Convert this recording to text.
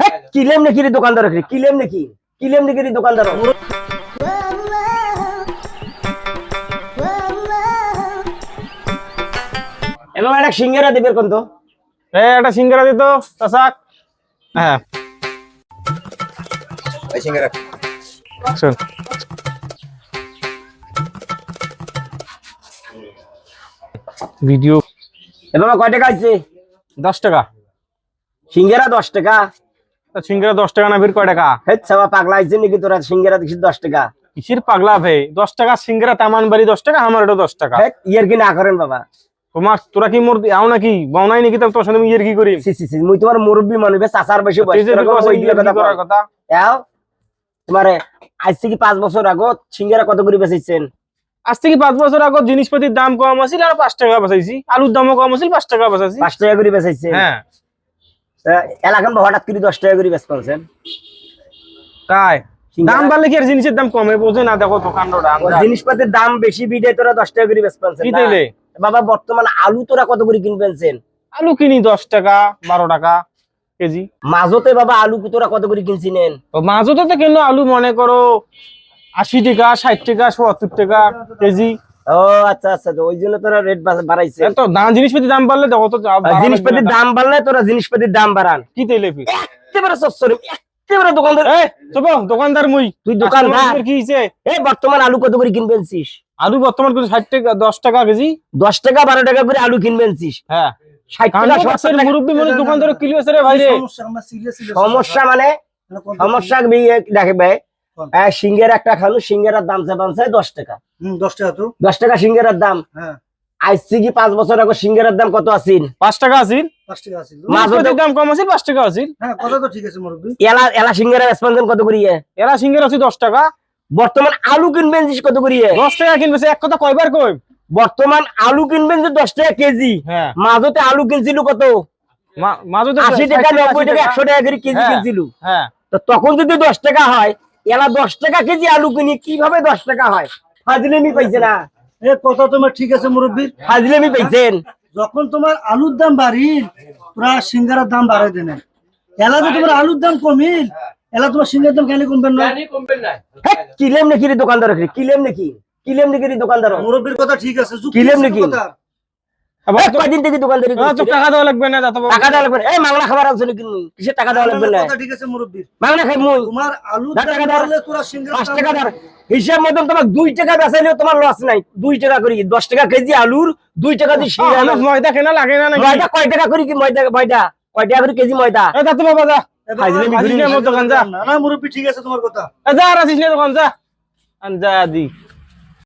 হ্যাঁ, কিলেম নাকি রে দোকানদার রে কিলেম নাকি? কিলেম নাকি রে দোকানদার? এবং একটা সিঙ্গারা দেবে কোন তো। এ একটা সিঙ্গারা দিত তাসাক হ্যাঁ। শোন। ভিডিও। এবং কয় টাকা আছে? দশ টাকা। সিঙ্গারা দশ টাকা। সিঙ্গারা দশ টাকা না ভিড় কয় টাকা? হে সবা পাগলা আছে নাকি তোরা সিঙ্গারা দিছিস দশ টাকা? কিসের পাগলা ভাই? দশ টাকা সিঙ্গারা তামান বাড়ি দশ টাকা আমার এটা দশ টাকা। ইয়ার কি না করেন বাবা? তোমার তোরা কি মোর আও নাকি? বাউনাই নাকি? তোর সাথে ইয়ের কি করি? সি সি সি মুই তোমার মুরব্বী মানুষ বে চাচার বেশি কথা? এও তোমার আজ থেকে পাঁচ বছর আগত সিঙ্গারা কত করে বেচাইছেন? আজ থেকে পাঁচ বছর আগত জিনিসপাতির দাম কম আছিল আর পাঁচ টাকা বাঁচাইছি। আলুর দামও কম আছিল পাঁচ টাকা বাঁচাইছি। পাঁচ টাকা করে বেচাইছেন? হ্যাঁ। এলাকান হঠাৎ করে দশ টাকা করে বেচ পাচ্ছেন তাই দাম বাড়লে কি আর জিনিসের দাম কমে? বোঝে না দেখো দোকানটা জিনিসপাতির দাম বেশি বিদে তোরা দশ টাকা করে বেচ পাচ্ছেন বাবা বর্তমান আলু তোরা কত করে কিনবেনছেন? আলু কিনি দশ টাকা বারো টাকা কেজি। মাঝতে বাবা আলু তোরা কত করে কিনছিলেন? ও মাঝতে তো কেন আলু মনে করো আশি টাকা ষাট টাকা সত্তর টাকা কেজি। ও আচ্ছা আচ্ছা ওই জন্য তোরা রেট বাড়াইছে। এত দাম জিনিসপাতির দাম বাড়লে দেখো তো জিনিসপাতির দাম বাড়লে তোরা জিনিসপাতির দাম বাড়ান। কি তেলে ফি একেবারে সস্তা একেবারে দোকানদার এই চুপ দোকানদার মুই। তুই দোকানদার? কি হইছে? এই বর্তমান আলু কত করে কিনবেনছিস আলু বর্তমান কিন্তু ষাট টাকা দশ টাকা কেজি। দশ টাকা বারো টাকা করে আলু কিনবেনছিস হ্যাঁ। মুরব্বী মনে কিলো আছে। রে ভাই সিঙ্গের একটা সিঙ্গেরার দাম চাই দশ টাকা। দশ টাকা তো। দশ টাকা সিঙ্গেরার দাম। হ্যাঁ। আজ থেকে পাঁচ বছর আগে সিঙ্গেরার দাম কত আছিল? পাঁচ টাকা দাম কম পাঁচ আছিল। হ্যাঁ কথা তো ঠিক আছে মুরব্বী। এলা এলা সিঙ্গেরা এক্সপেনশন কত করিয়ে? এরা সিঙ্গের আছে দশ টাকা। বর্তমান আলু কিনবেন কত করিয়ে? দশ টাকা কিনবে এক কথা কয়বার কই বর্তমান আলু কিনবেন যে দশ টাকা কেজি। হ্যাঁ। মাঝতে আলু কিনছিল কত? মা- মাঝে তো আশি 60 টাকা নব্বই টাকা একশো টাকা করে কেজি হ্যাঁ। কিনছিল। হ্যাঁ। তো তখন যদি দশ টাকা হয় এলা দশ টাকা কেজি আলু কিনি কীভাবে দশ টাকা হয়? ফাজলেমি পাইছে না। এ কথা তোমার ঠিক আছে মুরব্বী? ফাজলেমি পাইছেন? যখন তোমার আলুর দাম বাড়িল তোরা সিঙ্গারার দাম বাড়াই দেনে। এলা তো তোমার আলুর দাম কমিল এলা তোমার সিঙ্গার দাম কেন কমবেন না? কিলেম নাকি রে দোকানদার কিলেম নাকি? কিলেম নাকি রে দোকানদার মুরব্বীর কথা ঠিক আছে কিলেম নাকি? কয়দিন থেকে দোকানদারি? টাকা দেওয়া লাগবে না টাকা দেওয়া লাগবে এই মাংলা খাবার আছে নাকি কিসের টাকা দেওয়া লাগবে না? কথা ঠিক আছে মাংলা খাই মুই। তোমার দাম টাকা দাও। বাড়লে তোরা সিঙ্গার পাঁচ টাকা ধর। হিসাব মতন তোমার দুই টাকা বেচাইলেও তোমার লস নাই। দুই টাকা করি দশ টাকা কেজি আলুর দুই টাকা দিয়ে আহ, ময়দা কেনা লাগে না ময়দা কয় টাকা করি কি? ময়দা ময়দা। কয় টাকা করে কেজি ময়দা? এ দাদা বাবা যা। দোকান যা। না না মুরব্বী ঠিক আছে তোমার কথা। এ যা আর আসিস না দোকান যা। আন যা দি।